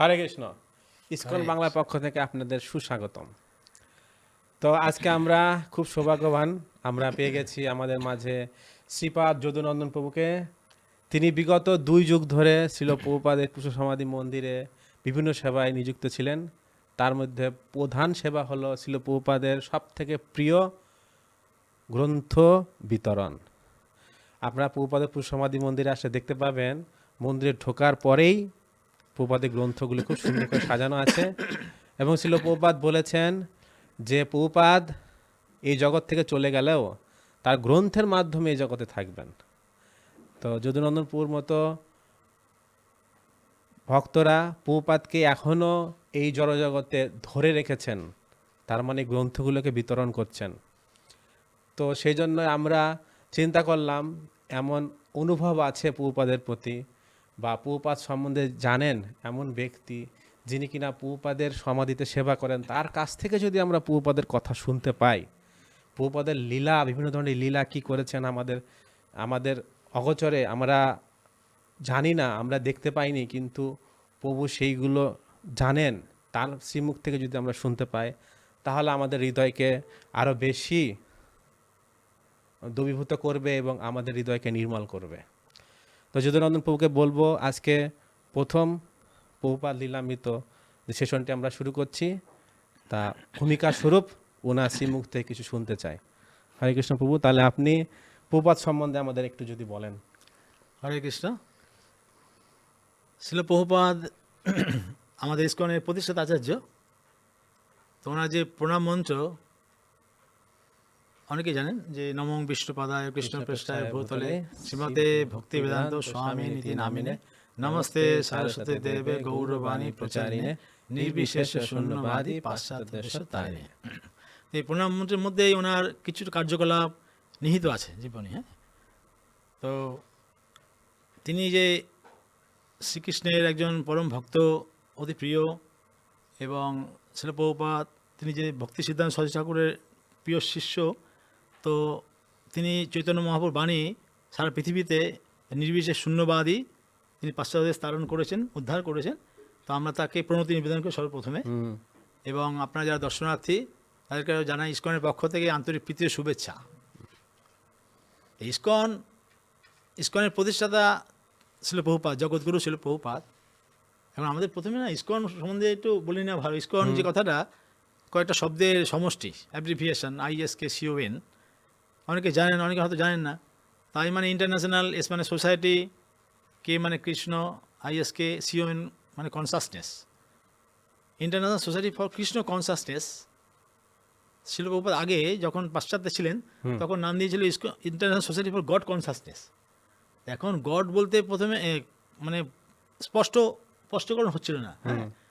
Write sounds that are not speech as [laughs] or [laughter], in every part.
হরে Krishna. ISKCON Bangla পক্ষ থেকে আপনাদের সুস্বাগতম। তো আজকে আমরা খুব সৌভাগ্যবান আমরা পেয়ে গেছি আমাদের মাঝে শ্রীপাদ যদুনন্দন প্রভুকে। তিনি বিগত দুই যুগ ধরে ছিল প্রভুপাদের কুশ সমাধি মন্দিরে বিভিন্ন সেবায় নিযুক্ত ছিলেন। তার মধ্যে প্রধান সেবা হলো ছিল প্রভুপাদের সব থেকে প্রিয় গ্রন্থ বিতরণ। আপনারা প্রভুপাদের কুশ সমাধি মন্দিরে আসলে দেখতে পাবেন। মন্দিরে ঢোকার পরেই প্রপাদের গ্রন্থগুলি খুব সুন্দর করে সাজানো আছে। এবং ছিল প্রপাত বলেছেন যে প্রপাদ এই জগৎ থেকে চলে গেলেও তার গ্রন্থের মাধ্যমে এই জগতে থাকবেন। তো যদুনন্দনপুর মতো ভক্তরা প্রপাতকে এখনও এই জড়জগতে ধরে রেখেছেন, তার মানে গ্রন্থগুলোকে বিতরণ করছেন। তো সেই জন্য আমরা চিন্তা করলাম, এমন অনুভব আছে পূপাদের প্রতি বা পূপাদ সম্বন্ধে জানেন এমন ব্যক্তি যিনি কিনা পূপাদের সমাধিতে সেবা করেন, তার কাছ থেকে যদি আমরা পূপাদের কথা শুনতে পাই, পূপাদের লীলা, বিভিন্ন ধরনের লীলা কি করেছেন আমাদের আমাদের অগচরে আমরা জানি না, আমরা দেখতে পাইনি, কিন্তু প্রভু সেইগুলো জানেন, তার শ্রীমুখ থেকে যদি আমরা শুনতে পাই, তাহলে আমাদের হৃদয়কে আরও বেশি দ্রবীভূত করবে এবং আমাদের হৃদয়কে নির্মল করবে। তো যদুনন্দন প্রভুকে বলব, আজকে প্রথম প্রভুপাদ লীলামৃত সেশনটি আমরা শুরু করছি, তা ভূমিকা স্বরূপ ওনার শ্রীমুখ থেকে কিছু শুনতে চাই। হরে কৃষ্ণ প্রভু, তাহলে আপনি প্রপাত সম্বন্ধে আমাদের একটু যদি বলেন। হরে কৃষ্ণ। শিল প্রভুপাদ, আমাদের ইস্কনের প্রতিষ্ঠাতা আচার্য, তো ওনার যে প্রণাম মন্ত্র অনেকে জানেন যে নমং বিষ্ণুপাদায় কৃষ্ণ পৃষ্ঠায় ভূতলে শ্রীমতে ভক্তি বেদান্ত স্বামী নীতি নামিনে নমস্তে সারস্বতী দেবে গৌরবাণী প্রচারিণে নির্বিশেষ শূন্যবাদী পাশ্চাত্য তারিণে এই প্রণাম মন্ত্রের মধ্যেই ওনার কিছু কার্যকলাপ নিহিত আছে জীবনে হ্যাঁ? তো তিনি যে শ্রীকৃষ্ণের একজন পরম ভক্ত অতি প্রিয় এবং শিলপ্রপাত তিনি যে ভক্তি সিদ্ধান্ত সরস্বতী ঠাকুরের প্রিয় শিষ্য তো তিনি চৈতন্য মহাপুর বাণী সারা পৃথিবীতে নির্বিশেষ শূন্যবাদী তিনি পাশ্চাত্যদেশ তারণ করেছেন উদ্ধার করেছেন। তো আমরা তাকে প্রণতি নিবেদন করি সর্বপ্রথমে। এবং আপনারা যারা দর্শনার্থী তাদেরকে জানাই ইস্কনের পক্ষ থেকে আন্তরিক প্রীতি ও শুভেচ্ছা। ইস্কন ইস্কনের প্রতিষ্ঠাতা ছিল বহুপাত জগৎগুরু ছিল বহুপাত এখন আমাদের প্রথমে না ইস্কন সম্বন্ধে একটু বলি না ভালো। ইস্কন যে কথাটা কয়েকটা শব্দের সমষ্টি অ্যাব্রিভিয়েশন আইএসকে সিওএন অনেকে জানেন অনেকে হয়তো জানেন না। তাই মানে ইন্টারন্যাশনাল এস মানে সোসাইটি কে মানে কৃষ্ণ আইএসকে সিওএন মানে consciousness international society for Krishna consciousness শিলপ্রপাত আগে যখন পাশ্চাত্যে ছিলেন তখন নাম দিয়েছিল international society for god consciousness এখন গড বলতে প্রথমে মানে স্পষ্ট স্পষ্টকরণ হচ্ছিল না।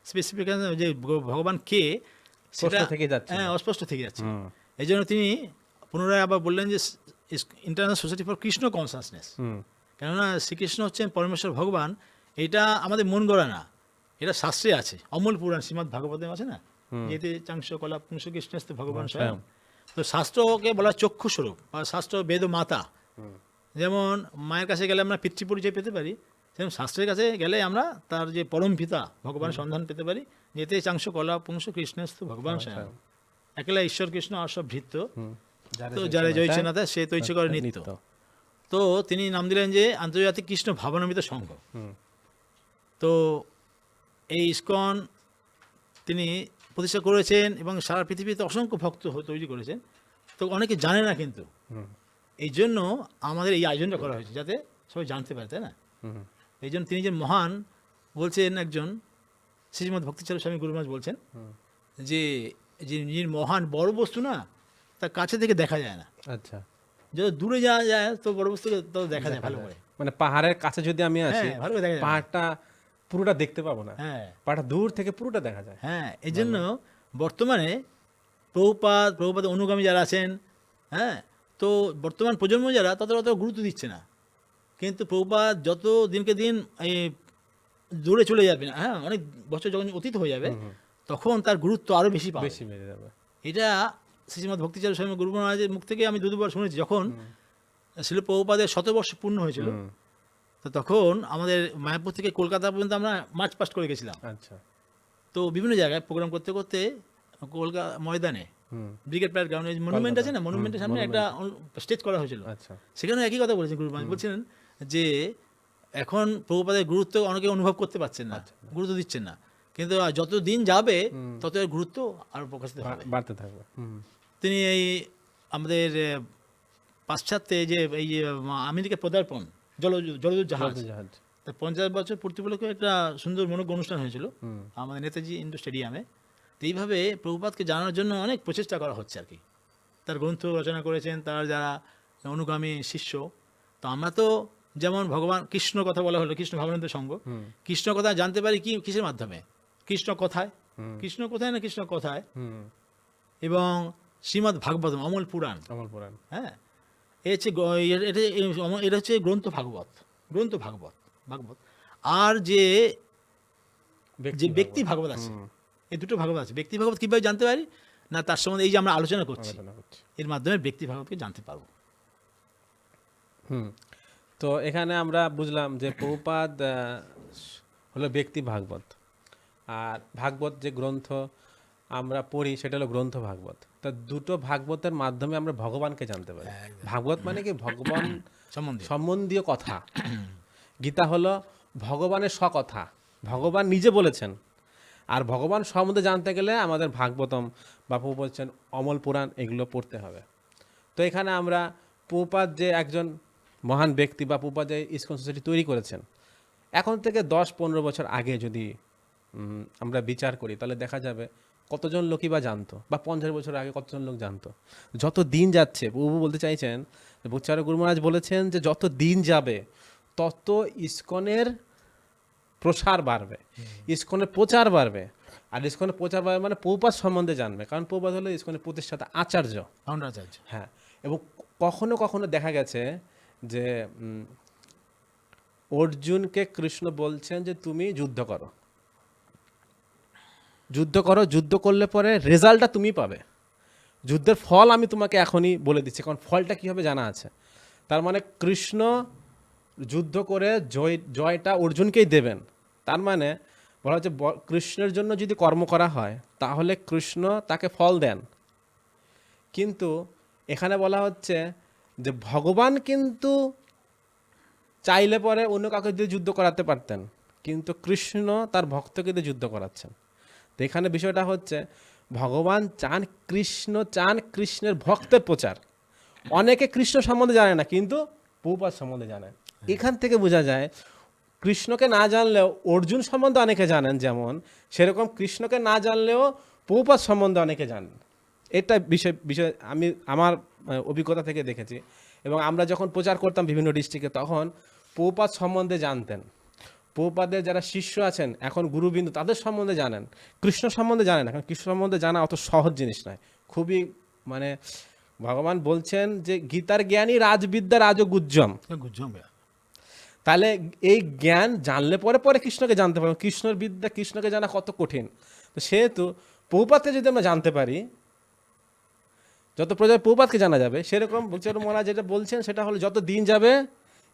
স্পেসিফিকেশন যে ভগবান কে সেটা- থেকে যাচ্ছে। হ্যাঁ অস্পষ্ট থেকে যাচ্ছে। এই জন্য তিনি পুনরায় আবার বললেন যে international society for Krishna consciousness কেননা শ্রীকৃষ্ণ হচ্ছেন পরমেশ্বর ভগবান এটা আমাদের মন গড়া না এটা শাস্ত্রে আছে। অমল পুরাণ শ্রীমদ ভাগবতম আছে না? যেতে চাংশ কলা পুংস কৃষ্ণস্ত ভগবান স্বয়ং। তো শাস্ত্রকে বলা চক্ষু স্বরূপ বা শাস্ত্র বেদ মাতা। যেমন মায়ের কাছে গেলে আমরা পিতৃ পরিচয় পেতে পারি সেরকম শাস্ত্রের কাছে গেলে আমরা তার যে পরম পিতা ভগবানের সন্ধান পেতে পারি যেতে চাংশ কলা পুংস কৃষ্ণস্ত ভগবান স্বয়ং। একলা ঈশ্বর কৃষ্ণ আর সব ভৃত্য। তো যারা জয়ছে না সে তৈছে করে নিত্য। তো তিনি নাম দিলেন যে আন্তর্জাতিক কৃষ্ণ ভাবনামিত সংঘ। তো এই ইস্কন তিনি প্রতিষ্ঠা করেছেন এবং সারা পৃথিবীতে অসংখ্য ভক্ত তৈরি করেছেন। তো অনেকে জানে না কিন্তু। এই জন্য আমাদের এই আয়োজনটা করা হয়েছে যাতে সবাই জানতে পারে তাই না? এই জন্য তিনি যে মহান বলছেন একজন শ্রীমদ ভক্তিচারু স্বামী গুরুমাজ বলছেন যে যে যিনি মহান বড় বস্তু না তার কাছে থেকে দেখা যায় না। আচ্ছা। যত দূরে যাওয়া যায় তো বড় বস্তুকে তো দেখা যায় ভালো করে। মানে পাহাড়ের কাছে যদি আমি আসি হ্যাঁ ভালো করে দেখা যায়। পাহাড়টা পুরোটা দেখতে পাবো না। হ্যাঁ। পাহাড়টা দূর থেকে পুরোটা দেখা যায়। হ্যাঁ এই জন্য বর্তমানে প্রভুপাত প্রভুপাত অনুগামী যারা আছেন হ্যাঁ তো বর্তমান প্রজন্ম যারা তাদের অত গুরুত্ব দিচ্ছে না। কিন্তু প্রভুপাত যত দিনকে দিন এই দূরে চলে যাবে না হ্যাঁ অনেক বছর যখন অতীত হয়ে যাবে তখন তার গুরুত্ব আরও বেশি পাবে। বেশি বেড়ে যাবে। এটা শ্রীমদ ভক্তিচারু স্বামী গুরু মহারাজের মুখ থেকে আমি দু দুবার শুনেছি যখন শিল প্রভুপাদের শতবর্ষ পূর্ণ হয়েছিল তো তখন আমাদের মায়াপুর থেকে কলকাতা পর্যন্ত আমরা মার্চ পাস্ট করে গেছিলাম। আচ্ছা। তো বিভিন্ন জায়গায় প্রোগ্রাম করতে করতে কলকাতা ময়দানে ব্রিগেড প্যারেড গ্রাউন্ডে মনুমেন্ট আছে না মনুমেন্টের সামনে একটা স্টেজ করা হয়েছিল। আচ্ছা। সেখানে একই কথা বলেছেন গুরু বলছিলেন যে এখন প্রভুপাদের গুরুত্ব অনেকে অনুভব করতে পারছেন না গুরুত্ব দিচ্ছেন না। কিন্তু যত দিন যাবে তত এর গুরুত্ব আরও প্রকাশিত হবে। বাড়তে থাকবে। তিনি এই আমাদের পাশ্চাত্যে যে এই যে আমেরিকা পদার্পণ জল জলদূত জাহাজ পঞ্চাশ বছর পূর্তি উপলক্ষে একটা সুন্দর মনোজ্ঞ অনুষ্ঠান হয়েছিল আমাদের নেতাজি ইন্ডোর স্টেডিয়ামে। তো এইভাবে প্রভুপাতকে জানার জন্য অনেক প্রচেষ্টা করা হচ্ছে আর কি। তার গ্রন্থ রচনা করেছেন তার যারা অনুগামী শিষ্য। তো আমরা তো যেমন ভগবান কৃষ্ণ কথা বলা হলো কৃষ্ণ ভাবনান্ত সঙ্গ কৃষ্ণ কথা জানতে পারি কি কিসের মাধ্যমে? কৃষ্ণ কথায়? কৃষ্ণ কোথায় না কৃষ্ণ কথায়? এবং শ্রীমদ্ ভাগবতম অমল পুরাণ। অমল পুরাণ। হ্যাঁ? এ হচ্ছে এটা এটা হচ্ছে গ্রন্থ ভাগবত গ্রন্থ ভাগবত ভাগবত। আর যে যে ব্যক্তি ভাগবত। আছে এই দুটো ভাগবত আছে। ব্যক্তি ভাগবত কীভাবে জানতে পারি? না তার সম্বন্ধে এই যে আমরা আলোচনা করছি। এর মাধ্যমে ব্যক্তি ভাগবতকে জানতে পারব। হুম। তো এখানে আমরা বুঝলাম যে প্রভুপাদ হলো ব্যক্তি ভাগবত। আর ভাগবত যে গ্রন্থ আমরা পড়ি সেটা হলো গ্রন্থ ভাগবত। তা দুটো ভাগবতের মাধ্যমে আমরা ভগবানকে জানতে পারি। ভাগবত মানে কি? ভগবান সম্বন্ধীয়। কথা। গীতা হলো ভগবানের স্বকথা। ভগবান নিজে বলেছেন। আর ভগবান সম্বন্ধে জানতে গেলে আমাদের ভাগবতম বা প্রভু বলছেন অমল পুরাণ এগুলো পড়তে হবে। তো এখানে আমরা পুপাত যে একজন মহান ব্যক্তি বা পুপাদ যে ইসকন সোসাইটি তৈরি করেছেন এখন থেকে দশ পনেরো বছর আগে যদি আমরা বিচার করি তাহলে দেখা যাবে কতজন লোকই বা জানতো? বা পঞ্চাশ বছর আগে কতজন লোক জানতো? যত দিন যাচ্ছে প্রভু বলতে চাইছেন বুচ্চার গুরু মহারাজ বলেছেন যে যত দিন যাবে তত ইস্কনের প্রসার বাড়বে। ইস্কনের প্রচার বাড়বে। আর ইস্কনের প্রচার বাড়বে মানে পৌপাত সম্বন্ধে জানবে। কারণ পৌপাত হলো ইস্কনের প্রতিষ্ঠাতা আচার্য। ফাউন্ডারাচার্য হ্যাঁ। এবং কখনো কখনো দেখা গেছে যে অর্জুনকে কৃষ্ণ বলছেন যে তুমি যুদ্ধ করো। যুদ্ধ করো, যুদ্ধ করলে পরে রেজাল্টটা তুমি পাবে। যুদ্ধের ফল আমি তোমাকে এখনই বলে দিচ্ছি, কারণ ফলটা কী হবে জানা আছে? তার মানে কৃষ্ণ যুদ্ধ করে জয়, জয়টা অর্জুনকেই দেবেন। তার মানে বলা হচ্ছে কৃষ্ণের জন্য যদি কর্ম করা হয়, তাহলে কৃষ্ণ তাকে ফল দেন। কিন্তু এখানে বলা হচ্ছে যে ভগবান কিন্তু চাইলে পরে অন্য কাউকে দিয়ে যুদ্ধ করাতে পারতেন, কিন্তু কৃষ্ণ তার ভক্তকে দিয়ে যুদ্ধ করাচ্ছেন। তো এখানে বিষয়টা হচ্ছে ভগবান চান কৃষ্ণ চান কৃষ্ণের ভক্তের প্রচার। অনেকে কৃষ্ণ সম্বন্ধে জানে না কিন্তু পৌপাত সম্বন্ধে জানে। এখান থেকে বোঝা যায় কৃষ্ণকে না জানলেও অর্জুন সম্বন্ধে অনেকে জানেন যেমন সেরকম কৃষ্ণকে না জানলেও পৌপাত সম্বন্ধে অনেকে জানেন। এটা বিষয় বিষয় আমি আমার অভিজ্ঞতা থেকে দেখেছি। এবং আমরা যখন প্রচার করতাম বিভিন্ন ডিস্ট্রিক্টে তখন পৌপাত সম্বন্ধে জানতেন। পৌপাদের যারা শিষ্য আছেন এখন গুরুবিন্দু তাদের সম্বন্ধে জানেন। কৃষ্ণ সম্বন্ধে জানেন এখন কৃষ্ণ সম্বন্ধে জানা অত সহজ জিনিস নয়। খুবই মানে ভগবান বলছেন যে গীতার জ্ঞানই রাজবিদ্যা রাজগুজ্জম। গুজ্জম ভাইয়া। তাহলে এই জ্ঞান জানলে পরে পরে কৃষ্ণকে জানতে পারব। কৃষ্ণর বিদ্যা কৃষ্ণকে জানা কত কঠিন। তো সেহেতু পৌপাতকে যদি আমরা জানতে পারি যত প্রচার পৌপাতকে জানা যাবে সেরকম বুচার মহারাজ যেটা বলছেন সেটা হলো যত দিন যাবে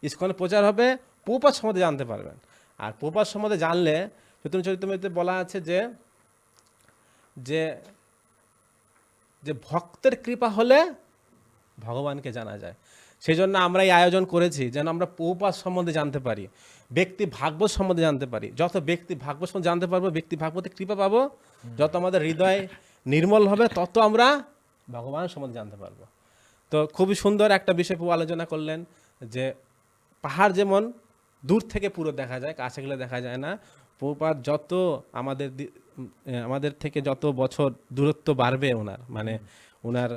ইস্কনের প্রচার হবে পৌপাত সম্বন্ধে জানতে পারবেন। আর পৌপাত সম্বন্ধে জানলে চৈতন্য চরিত্রমৃতে বলা আছে যে যে যে ভক্তের কৃপা হলে ভগবানকে জানা যায়। সেই জন্য আমরা এই আয়োজন করেছি যেন আমরা পৌপাস সম্বন্ধে জানতে পারি, ব্যক্তি ভাগবত সম্বন্ধে জানতে পারি। যত ব্যক্তি ভাগবত সম্বন্ধে জানতে পারব, ব্যক্তি ভাগবতের কৃপা পাবো, যত আমাদের হৃদয় নির্মল হবে, তত আমরা ভগবান সম্বন্ধে জানতে পারব। তো খুবই সুন্দর একটা বিষয় আলোচনা করলেন যে পাহাড় যেমন দূর থেকে পুরো দেখা যায়, কাছে গেলে দেখা যায় না। প্রপাত যত আমাদের আমাদের থেকে যত বছর দূরত্ব বাড়বে ওনার মানে ওনার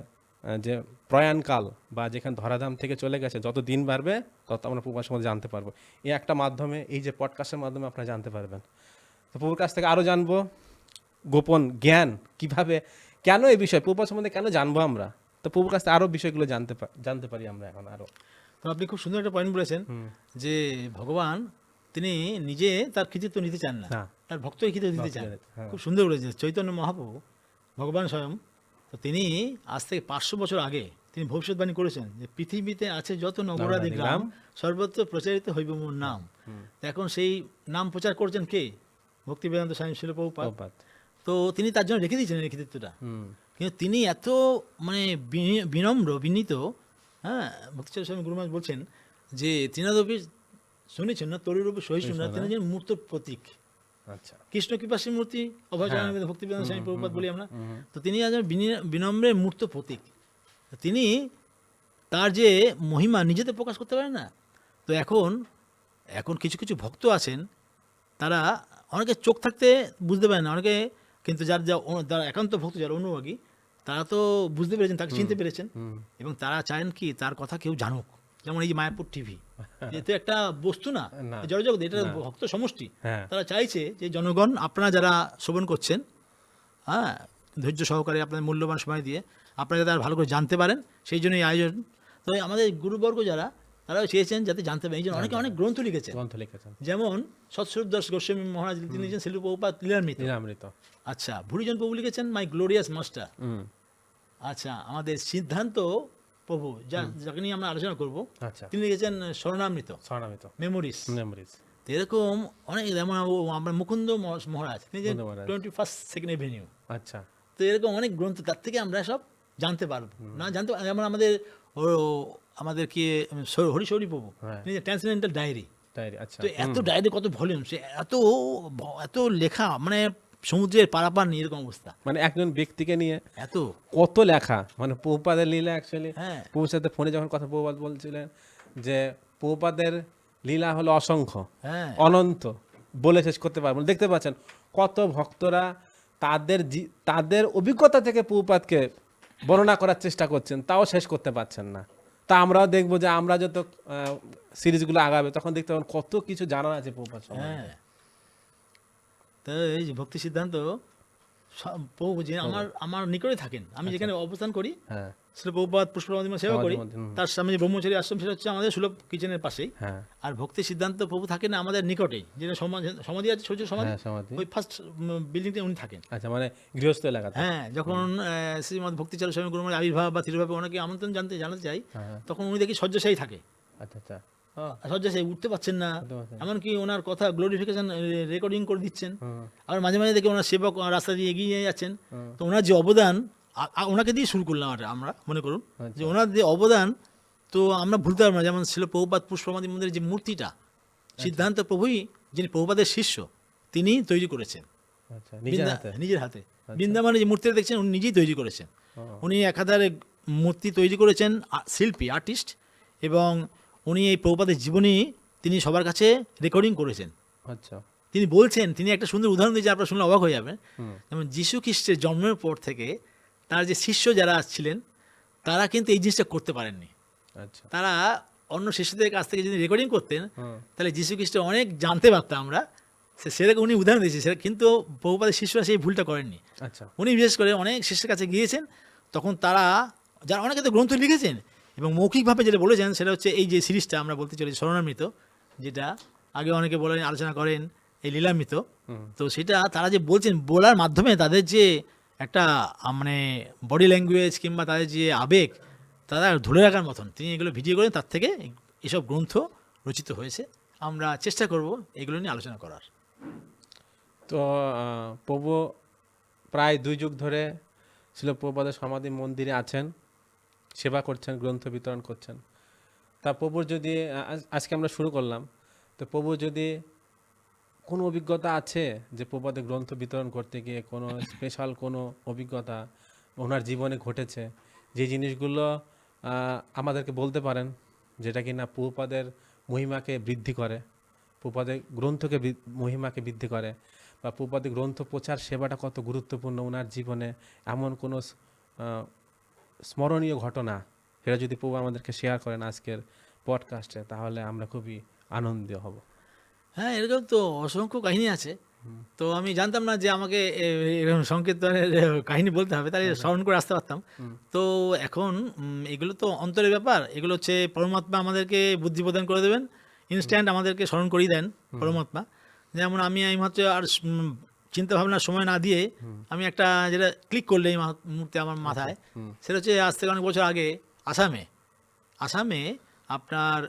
যে প্রয়াণকাল বা যেখানে ধরাধাম থেকে চলে গেছে, যত দিন বাড়বে, তত আমরা প্রপাত সম্বন্ধে জানতে পারব। এই একটা মাধ্যমে, এই যে পডকাস্টের মাধ্যমে আপনারা জানতে পারবেন। তো প্রভুর কাছ থেকে আরও জানব, গোপন জ্ঞান, কীভাবে, কেন এই বিষয় প্রপাত সম্বন্ধে কেন জানব আমরা? তো প্রভুর কাছ থেকে আরও বিষয়গুলো জানতে জানতে পারি আমরা এখন আরও তো আপনি খুব সুন্দর একটা পয়েন্ট বলেছেন যে ভগবান তিনি নিজে তার কৃতিত্ব নিতে চান না। তার ভক্তকে কৃতিত্ব দিতে চান। হ্যাঁ। খুব সুন্দর বলেছেন। চৈতন্য মহাপ্রভু ভগবান স্বয়ং তো তিনি আজ থেকে পাঁচশো বছর আগে তিনি ভবিষ্যৎবাণী করেছেন যে পৃথিবীতে আছে যত নগরাদি গ্রাম, সর্বত্র প্রচারিত হইব মোর নাম। এখন সেই নাম প্রচার করছেন কে? ভক্তি বেদান্ত স্বামী শিল তো তিনি তার জন্য রেখে দিয়েছেন এই কৃতিত্বটা। কিন্তু তিনি এত মানে বিনম্র বিনীত হ্যাঁ ভক্তিচার স্বামী গুরুমাজ বলছেন যে তৃণাদপি শুনেছেন না তরুরূপে সহিষ্ণু না তিনি যেন মূর্ত প্রতীক। আচ্ছা। কৃষ্ণ কৃপাসী মূর্তি অভয়চরণ ভক্তি বেদান্ত স্বামী প্রভুপাত বলি আমরা। তো তিনি আজ বিনি- বিনম্রের মূর্ত প্রতীক। তিনি তার যে মহিমা নিজেতে প্রকাশ করতে পারেন না তো এখন এখন কিছু কিছু ভক্ত আছেন তারা অনেকে চোখ থাকতে বুঝতে পারে না অনেকে কিন্তু যার যা একান্ত ভক্ত যারা অনুরাগী তারা তো বুঝতে পেরেছেন তাকে চিনতে পেরেছেন। এবং তারা চান কি তার কথা কেউ জানুক। যেমন এই যে মায়াপুর টিভি [laughs] এতে একটা বস্তু না। জড়জগৎ এটা ভক্ত সমষ্টি। হ্যাঁ। তারা চাইছে যে জনগণ আপনারা যারা শ্রবণ করছেন হ্যাঁ ধৈর্য সহকারে আপনাদের মূল্যবান সময় দিয়ে আপনারা যাতে আর ভালো করে জানতে পারেন সেই জন্য এই আয়োজন। তো আমাদের গুরুবর্গ যারা তারাও চেয়েছেন যাতে জানতে পারেন। এই জন্য অনেকে অনেক গ্রন্থ লিখেছেন। গ্রন্থ লিখেছেন। যেমন সৎস্বরূপ দাস গোস্বামী মহারাজ তিনি লিখেছেন শিলু প্রভুপাত লীলামৃত। লীলামৃত। আচ্ছা ভুরিজন প্রভু লিখেছেন মাই গ্লোরিয়াস মাস্টার। আচ্ছা আমাদের সিদ্ধান্ত প্রভু যা যাকে নিয়ে আমরা আলোচনা করব আচ্ছা। তিনি লিখেছেন স্মরণামৃত স্বর্ণামিত। মেমোরিজ মেমোরিজ এরকম অনেক যেমন আমরা মুকুন্দ মহারাজ তিনি যে Mukunda Maharaj. Twenty first second avenue আচ্ছা। তো এরকম অনেক গ্রন্থ তার থেকে আমরা সব জানতে পারব। না জানতে পার- যেমন আমাদের আমাদের কি হরিশৌরী প্রভু হ্যাঁ। তিনি ট্রান্সেন্ডেন্টাল ডায়েরি ডায়েরি আচ্ছা। তো এত ডায়েরি কত ভলিউম সে এত এত লেখা মানে সমুদ্রের পারাপার নিয়ে এরকম অবস্থা। মানে একজন ব্যক্তিকে নিয়ে এত। কত লেখা মানে প্রভুপাদের লীলা অ্যাকচুয়ালি হ্যাঁ। প্রভুর সাথে ফোনে যখন কথা প্রভুপাদ বলছিলেন যে প্রভুপাদের লীলা হলো অসংখ্য হ্যাঁ। অনন্ত বলে শেষ করতে পারব দেখতে পাচ্ছেন কত ভক্তরা তাদের তাদের অভিজ্ঞতা থেকে প্রভুপাতকে বর্ণনা করার চেষ্টা করছেন, তাও শেষ করতে পারছেন না। তা আমরাও দেখব যে আমরা যত সিরিজগুলো আগাবে, তখন দেখতে পাবেন কত কিছু জানার আছে প্রভাস হ্যাঁ। তো এই যে ভক্তি সিদ্ধান্ত সব আমার আমার নিকটে থাকেন। আমি যেখানে অবস্থান করি হ্যাঁ। সেটা প্রভুপাত পুষ্পমাদিমা সেবা করি তার সামনে ব্রহ্মচারী আশ্রম সেটা হচ্ছে আমাদের সুলভ কিচেনের পাশেই। হ্যাঁ। আর ভক্তি সিদ্ধান্ত প্রভু থাকেন আমাদের নিকটেই যেটা সমাধি আছে সূর্য সমাধি হ্যাঁ ওই ফার্স্ট বিল্ডিংতে উনি থাকেন। আচ্ছা মানে গৃহস্থ এলাকাতে হ্যাঁ যখন শ্রীমদ ভক্তিচারু স্বামী গুরুমার আবির্ভাব বা তিরুভাবে ওনাকে আমন্ত্রণ জানতে জানাতে চাই হ্যাঁ। তখন উনি দেখি শয্যাশায়ী থাকে। আচ্ছা আচ্ছা। আর শয্যাশায়ী উঠতে পারছেন না। এমনকি ওনার কথা গ্লোরিফিকেশন রেকর্ডিং করে দিচ্ছেন। হুম, আবার মাঝে মাঝে দেখি ওনার সেবক রাস্তা দিয়ে এগিয়ে নিয়ে যাচ্ছেন। তো ওনার যে অবদান ওনাকে দিয়ে শুরু করলাম এটা আমরা মনে করুন। আচ্ছা। যে ওনার যে অবদান তো আমরা ভুলতে পারব না। যেমন ছিল প্রভুপাত পুষ্পমাদি মন্দিরের যে মূর্তিটা আচ্ছা। সিদ্ধান্ত প্রভুই যিনি প্রভুপাদের শিষ্য তিনি তৈরি করেছেন। আচ্ছা নিজের হাতে। বৃন্দাবনে যে মূর্তিটা দেখছেন উনি নিজেই তৈরি করেছেন। উনি একাধারে মূর্তি তৈরি করেছেন শিল্পী আর্টিস্ট এবং উনি এই প্রভুপাদের জীবনী তিনি সবার কাছে রেকর্ডিং করেছেন। আচ্ছা। তিনি বলছেন তিনি একটা সুন্দর উদাহরণ দিয়েছে আপনারা শুনলে অবাক হয়ে যাবেন। যেমন যীশু খ্রিস্টের জন্মের পর থেকে তার যে শিষ্য যারা ছিলেন তারা কিন্তু এই জিনিসটা করতে পারেননি। আচ্ছা। তারা অন্য শিষ্যদের কাছ থেকে যদি রেকর্ডিং করতেন তাহলে যীশু খ্রিস্ট অনেক জানতে পারতাম আমরা। সে- সেরকম উনি উদাহরণ দিয়েছে সেটা কিন্তু বহুপাদের শিষ্যরা সেই ভুলটা করেননি। আচ্ছা। উনি বিশেষ করে অনেক শিষ্যের কাছে গিয়েছেন তখন তারা যারা অনেকে তো গ্রন্থ লিখেছেন এবং মৌখিকভাবে যেটা বলেছেন সেটা হচ্ছে এই যে সিরিজটা আমরা বলতে চলেছি স্মরণামৃত যেটা আগে অনেকে বলেন আলোচনা করেন এই লীলামৃত। তো সেটা তারা যে বলছেন বলার মাধ্যমে তাদের যে একটা মানে বডি ল্যাঙ্গুয়েজ কিংবা তাদের যে আবেগ তারা ধরে রাখার মতন। তিনি এগুলো ভিডিও করেন তার থেকে এসব গ্রন্থ রচিত হয়েছে। আমরা চেষ্টা করব এগুলো নিয়ে আলোচনা করার। তো প্রভু প্রায় দুই যুগ ধরে ছিল প্রভুপাদের সমাধি মন্দিরে আছেন। সেবা করছেন, গ্রন্থ বিতরণ করছেন। তা প্রভুর যদি আজ- আজকে আমরা শুরু করলাম। তো প্রভু যদি কোনো অভিজ্ঞতা আছে যে প্রভুপাদের গ্রন্থ বিতরণ করতে গিয়ে কোনো স্পেশাল কোনো অভিজ্ঞতা ওনার জীবনে ঘটেছে, যে জিনিসগুলো আমাদেরকে বলতে পারেন যেটা কি না প্রভুপাদের মহিমাকে বৃদ্ধি করে প্রপাদের গ্রন্থকে মহিমাকে বৃদ্ধি করে, বা প্রপাদের গ্রন্থ প্রচার সেবাটা কত গুরুত্বপূর্ণ ওনার জীবনে এমন কোনো স্মরণীয় ঘটনা সেটা যদি প্রভু আমাদেরকে শেয়ার করেন আজকের পডকাস্টে তাহলে আমরা খুবই আনন্দিত হব। হ্যাঁ এরকম তো অসংখ্য কাহিনী আছে। তো আমি জানতাম না যে আমাকে এরকম সংকীর্তনের কাহিনী বলতে হবে তাহলে স্মরণ করে আসতে পারতাম। তো এখন এগুলো তো অন্তরের ব্যাপার। এগুলো হচ্ছে পরমাত্মা আমাদেরকে বুদ্ধি প্রদান করে দেবেন। ইনস্ট্যান্ট আমাদেরকে স্মরণ করিয়ে দেন পরমাত্মা। যেমন আমি এই মাত্র আর চিন্তা ভাবনার সময় না দিয়ে আমি একটা যেটা ক্লিক করলে এই মুহূর্তে আমার মাথায় সেটা হচ্ছে আজ থেকে অনেক বছর আগে আসামে। আসামে আপনার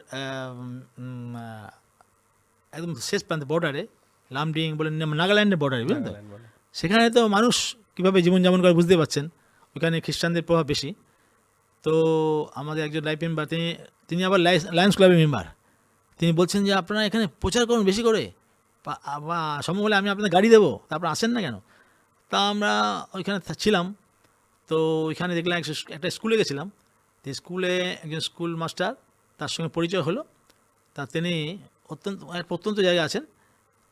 একদম শেষ প্রান্তে বর্ডারে লামডিং বলে নাগাল্যান্ডের বর্ডারে বুঝলেন তো? সেখানে তো মানুষ কীভাবে জীবনযাপন করে বুঝতে পারছেন ওইখানে খ্রিস্টানদের প্রভাব বেশি। তো আমাদের একজন লাইফ মেম্বার তিনি তিনি আবার লায়ন্স ক্লাবের মেম্বার তিনি বলছেন যে আপনারা এখানে প্রচার করুন বেশি করে। সম্ভব হলে আমি আপনাদের গাড়ি দেবো। তারপর আসেন না কেন? তা আমরা ওইখানে ছিলাম। তো ওইখানে দেখলাম এক- একটা স্কুলে গেছিলাম। তো স্কুলে একজন স্কুল মাস্টার, তার সঙ্গে পরিচয় হলো। তা তিনি অত্যন্ত, এক প্রত্যন্ত জায়গায় আছেন।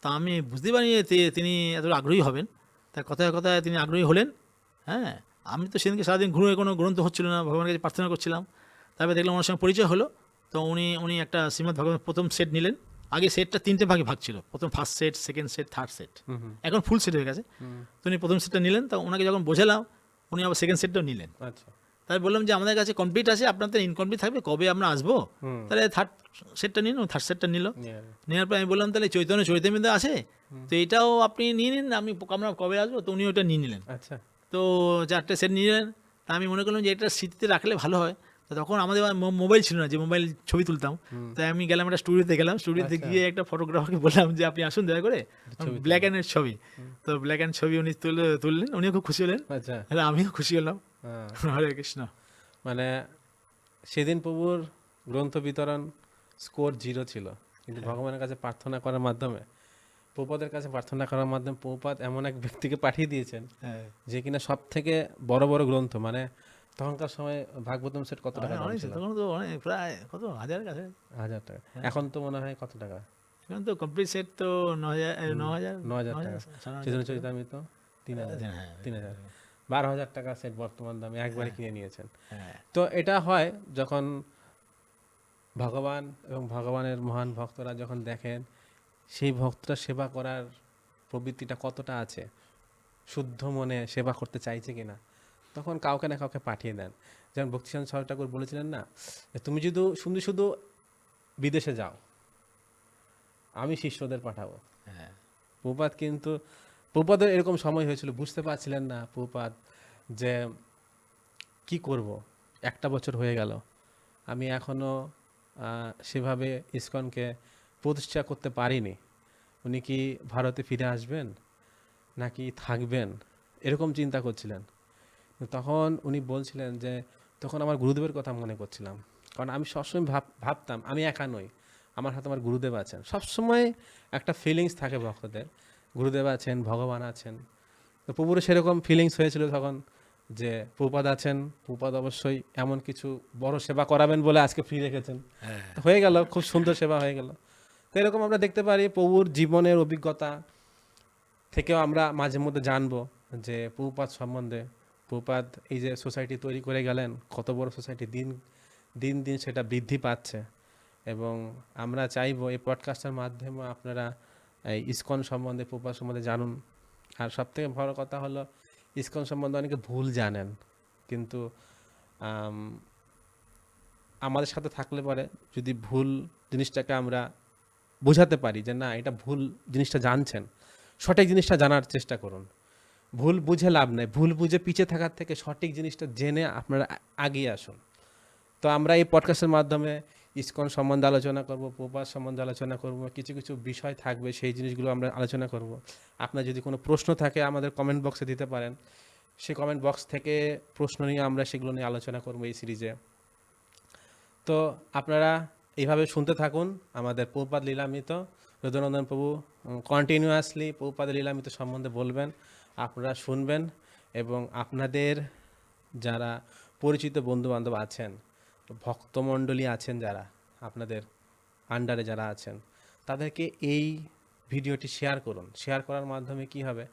তা আমি বুঝতে পারি তিনি এত আগ্রহী হবেন। তা কথায় কথায় তিনি আগ্রহী হলেন। হ্যাঁ আমি তো সেদিনকে সারাদিন ঘুরে কোনো গ্রন্থ হচ্ছিল না, ভগবানের কাছে প্রার্থনা করছিলাম। তারপরে দেখলাম ওনার সঙ্গে পরিচয় হলো। তো উনি উনি একটা শ্রীমদ ভগবান প্রথম সেট নিলেন। আগে সেটটা তিনটে ভাগে ভাগ ছিল। প্রথম first set second set third set এখন ফুল সেট হয়ে গেছে। তো উনি প্রথম সেটটা নিলেন তো ওনাকে যখন বোঝালাম উনি আবার সেকেন্ড সেটটাও নিলেন। আচ্ছা। তাই বললাম যে আমাদের কাছে কমপ্লিট আছে আপনাদের ইনকমপ্লিট থাকবে কবে আমরা আসব? তাহলে থার্ড সেটটা নিন থার্ড সেটটা নিল। নেওয়ার পর আমি বললাম তাহলে চৈতন্য চৈতন্যতে আছে? তো এটাও আপনি নিয়ে নিন আমি আমরা কবে আসব? তো উনি ওটা নিয়ে নিলেন। আচ্ছা। তো চারটে সেট নিয়ে নিলেন। তা আমি মনে করলাম যে এটা স্মৃতিতে রাখলে ভালো হয়। তো তখন আমাদের মোবাইল ছিল না যে মোবাইল ছবি তুলতাম। তাই আমি গেলাম একটা স্টুডিওতে গেলাম স্টুডিওতে আচ্ছা। গিয়ে একটা ফটোগ্রাফারকে বললাম যে আপনি আসুন দয়া করে। ব্ল্যাক অ্যান্ড ছবি। তো ব্ল্যাক অ্যান্ড ছবি উনি তুলে তুললেন উনিও খুব খুশি হলেন। আচ্ছা। তাহলে আমিও খুশি হলাম। হ্যাঁ। হরে কৃষ্ণ। মানে সেদিন প্রভুর গ্রন্থ বিতরণ স্কোর জিরো ছিল। কিন্তু ভগবানের কাছে প্রার্থনা করার মাধ্যমে প্রপাদের কাছে প্রার্থনা করার মাধ্যমে প্রপাত এমন এক ব্যক্তিকে পাঠিয়ে দিয়েছেন হ্যাঁ। যে কিনা সব থেকে বড় বড় গ্রন্থ। মানে তখনকার সময় ভাগবতম সেট কত টাকা তখন তো অনেক প্রায় কত? হাজারের কাছে? হাজার টাকা। এখন তো মনে হয় কত টাকা? এখন তো কমপ্লিট সেট তো ন হাজার ন হাজার ন হাজার টাকা। সাড়ে ন চেতন চরিতামিত তিন হাজার হাজার, হ্যাঁ, তিন হাজার। বারো হাজার টাকা সেট বর্তমান দামে একবারে কিনে নিয়েছেন। হ্যাঁ। তো এটা হয় যখন ভগবান এবং ভগবানের মহান ভক্তরা যখন দেখেন সেই ভক্তরা সেবা করার প্রবৃত্তিটা কতটা আছে? শুদ্ধ মনে সেবা করতে চাইছে কিনা? তখন কাউকে না কাউকে পাঠিয়ে দেন। যেমন ভক্তিসান সর ঠাকুর বলেছিলেন না তুমি যদি শুধু শুধু বিদেশে যাও আমি শিষ্যদের পাঠাবো। হ্যাঁ। প্রপাত কিন্তু প্রপাদের এরকম সময় হয়েছিল বুঝতে পারছিলেন না প্রপাত যে কি করব। একটা বছর হয়ে গেল আমি এখনও আহ, সেভাবে ইসকনকে প্রতিষ্ঠা করতে পারিনি। উনি কি ভারতে ফিরে আসবেন নাকি থাকবেন? এরকম চিন্তা করছিলেন। তখন উনি বলছিলেন যে তখন আমার গুরুদেবের কথা মনে করছিলাম কারণ আমি সবসময় ভাব ভাবতাম আমি একা নই। আমার হাতে আমার গুরুদেব আছেন। সবসময় একটা ফিলিংস থাকে ভক্তদের। গুরুদেব আছেন ভগবান আছেন। তো প্রভুর সেরকম ফিলিংস হয়েছিল তখন যে প্রপাদ আছেন প্রপাদ অবশ্যই এমন কিছু বড় সেবা করাবেন বলে আজকে ফ্রি রেখেছেন। হ্যাঁ। হয়ে গেল খুব সুন্দর সেবা হয়ে গেল। তো এরকম আমরা দেখতে পারি প্রভুর জীবনের অভিজ্ঞতা থেকেও আমরা মাঝে মধ্যে জানব যে প্রভুপাত সম্বন্ধে প্রভুপাত এই যে সোসাইটি তৈরি করে গেলেন, কত বড় সোসাইটি, দিন দিন দিন সেটা বৃদ্ধি পাচ্ছে। এবং আমরা চাইব এই পডকাস্টের মাধ্যমে আপনারা ইসকন সম্বন্ধে, প্রপাত সম্বন্ধে জানুন। আর সব থেকে বড় কথা হলো, ইসকন সম্বন্ধে অনেকে ভুল জানেন। কিন্তু আমাদের সাথে থাকলে পরে যদি ভুল জিনিসটাকে আমরা বোঝাতে পারি যে না, এটা ভুল জিনিসটা জানছেন, সঠিক জিনিসটা জানার চেষ্টা করুন। ভুল বুঝে লাভ নেই। ভুল বুঝে পিছিয়ে থাকার থেকে সঠিক জিনিসটা জেনে আপনারা আগিয়ে আসুন। তো আমরা এই পডকাস্টের মাধ্যমে ইসকন সম্বন্ধে আলোচনা করব প্রপাস সম্বন্ধে আলোচনা করব, কিছু কিছু বিষয় থাকবে, সেই জিনিসগুলো আমরা আলোচনা করব। আপনার যদি কোনো প্রশ্ন থাকে, আমাদের কমেন্ট বক্সে দিতে পারেন। সেই কমেন্ট বক্স থেকে প্রশ্ন নিয়ে আমরা সেগুলো নিয়ে আলোচনা করব এই সিরিজে তো আপনারা এইভাবে শুনতে থাকুন। আমাদের পৌপাদ লীলামিত রুদ্রনন্দন প্রভু কন্টিনিউয়াসলি পৌপাদ লীলামিত সম্বন্ধে বলবেন। আপনারা শুনবেন এবং আপনাদের যারা পরিচিত বন্ধু বান্ধব আছেন ভক্তমণ্ডলী আছেন যারা আপনাদের আন্ডারে যারা আছেন তাদেরকে এই ভিডিওটি শেয়ার করুন। শেয়ার করার মাধ্যমে কি হবে?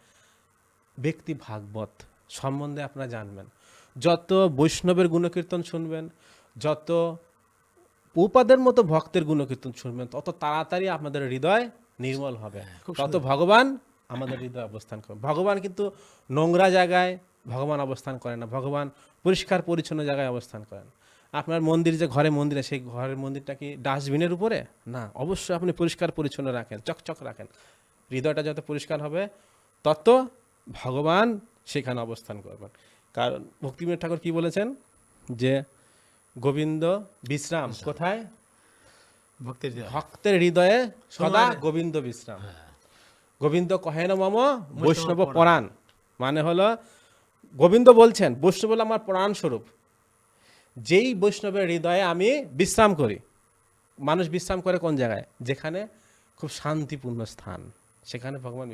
ব্যক্তি ভাগবত সম্বন্ধে আপনারা জানবেন। যত বৈষ্ণবের গুণকীর্তন শুনবেন যত উপাদের মতো ভক্তের গুণকীর্তন শুনবেন তত তাড়াতাড়ি আপনাদের হৃদয় নির্মল হবে। তত ভগবান আমাদের হৃদয় অবস্থান করে। ভগবান কিন্তু নোংরা জায়গায় ভগবান অবস্থান করে না। ভগবান পরিষ্কার পরিচ্ছন্ন জায়গায় অবস্থান করেন। আপনার মন্দির যে ঘরে মন্দিরে সেই ঘরের মন্দিরটা কি ডাস্টবিনের উপরে? না অবশ্যই আপনি পরিষ্কার পরিচ্ছন্ন রাখেন চকচক রাখেন। হৃদয়টা যত পরিষ্কার হবে তত ভগবান সেখানে অবস্থান করবেন। কারণ ভক্তিবিনোদ ঠাকুর কি বলেছেন? যে গোবিন্দ বিশ্রাম কোথায়? ভক্তির ভক্তের হৃদয়ে সদা গোবিন্দ বিশ্রাম। গোবিন্দ কহেন মম বৈষ্ণব পরাণ। মানে হলো গোবিন্দ বলছেন বৈষ্ণব হলো আমার প্রাণ স্বরূপ যেই বৈষ্ণবের হৃদয়ে আমি বিশ্রাম করি মানুষ বিশ্রাম করে কোন জায়গায়? যেখানে খুব শান্তিপূর্ণ স্থান। সেখানে ভগবান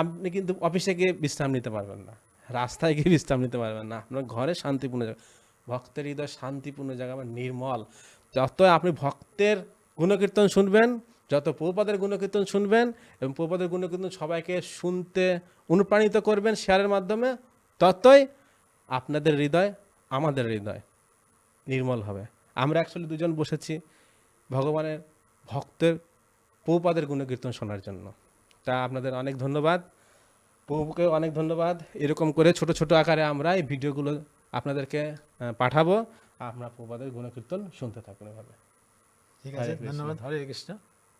আপনি কিন্তু অফিসে গিয়ে বিশ্রাম নিতে পারবেন না। রাস্তায় গিয়ে বিশ্রাম নিতে পারবেন না। আপনার ঘরে শান্তিপূর্ণ জায়গা। ভক্তের হৃদয় শান্তিপূর্ণ জায়গা মানে নির্মল। যত আপনি ভক্তের গুণকীর্তন শুনবেন যত প্রপাদের গুণকীর্তন শুনবেন এবং প্রপাদের গুণকীর্তন সবাইকে শুনতে অনুপ্রাণিত করবেন শেয়ারের মাধ্যমে ততই আপনাদের হৃদয় আমাদের হৃদয় নির্মল হবে। আমরা অ্যাকচুয়ালি দুজন বসেছি ভগবানের ভক্তের পৌপাদের গুণকীর্তন শোনার জন্য। তা আপনাদের অনেক ধন্যবাদ। প্রভুকে অনেক ধন্যবাদ। এরকম করে ছোট ছোট আকারে আমরা এই ভিডিওগুলো আপনাদেরকে পাঠাবো। আপনারা প্রভুপাদের গুণকীর্তন শুনতে থাকুন এভাবে। ঠিক আছে ধন্যবাদ। হরে কৃষ্ণ।